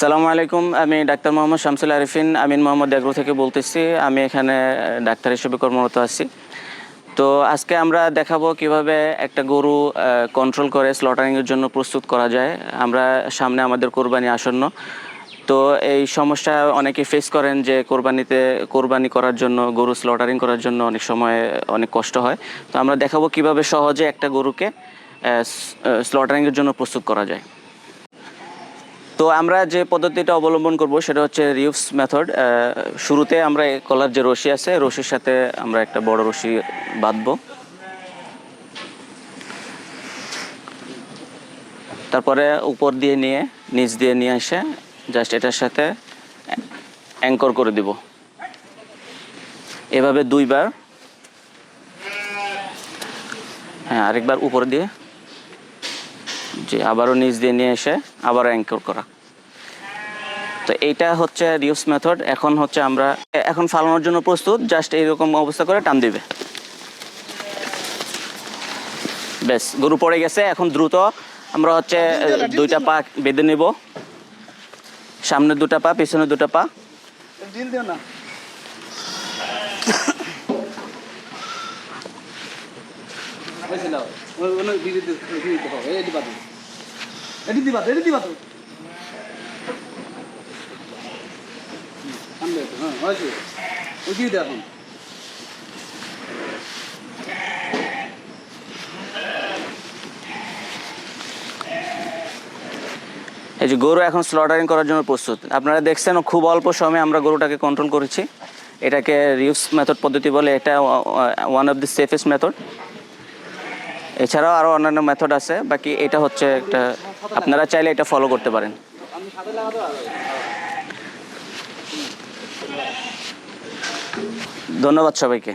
সালামু আলাইকুম, আমি ডাক্তার মোহাম্মদ শামসুল আরিফিন, আমিন মোহাম্মদ এগ্রো থেকে বলতেছি। আমি এখানে ডাক্তার হিসেবে কর্মরত আছি। তো আজকে আমরা দেখাবো কীভাবে একটা গরু কন্ট্রোল করে স্লটারিংয়ের জন্য প্রস্তুত করা যায়। আমরা সামনে আমাদের কোরবানি আসন্ন। তো এই সমস্যা অনেকে ফেস করেন যে কোরবানিতে, কোরবানি করার জন্য, গরু স্লটারিং করার জন্য অনেক সময়, অনেক কষ্ট হয়। তো আমরা দেখাবো কীভাবে সহজে একটা গরুকে স্লটারিংয়ের জন্য প্রস্তুত করা যায়। তো আমরা যে পদ্ধতিটা অবলম্বন করব সেটা হচ্ছে রিউস মেথড। শুরুতে আমরা কলার যে রশি আছে, রশির সাথে আমরা একটা বড় রশি বাঁধবো। তারপরে উপর দিয়ে নিয়ে, নিচ দিয়ে নিয়ে এসে জাস্ট এটার সাথে অ্যাঙ্কর করে দিব। এভাবে দুইবার। হ্যাঁ আরেকবার উপর দিয়ে। জি আবারও নিচ দিয়ে নিয়ে এসে আবার অ্যাঙ্কর করা। তো এইটা হচ্ছে রিউস মেথড এখন হচ্ছে আমরা এখন ফালানোর জন্য প্রস্তুত জাস্ট এইরকম অবস্থা করে টান দিবে বেশ গরু পড়ে গেছে এখন দ্রুত আমরা হচ্ছে দুইটা পা বেঁধে নিব সামনে দুটা পা পিছনে দুটা পা দিও না হয়েছিল ওখানে দিয়ে দিতে দিয়ে দিতে হবে এটি বাদ এটি দিবা এটি দিবা তো আনবে তো হ্যাঁ হয়েছে ওই দে এখন। এই যে গরু এখন স্লটারিং করার জন্য প্রস্তুত। আপনারা দেখছেন খুব অল্প সময়ে আমরা গরুটাকে কন্ট্রোল করেছি। এটাকে রিউস মেথড পদ্ধতি বলে এটা one of the safest method এছাড়াও আরও অন্যান্য মেথড আছে। বাকি এটা হচ্ছে একটা আপনারা চাইলে এটা ফলো করতে পারেন। ধন্যবাদ সবাইকে।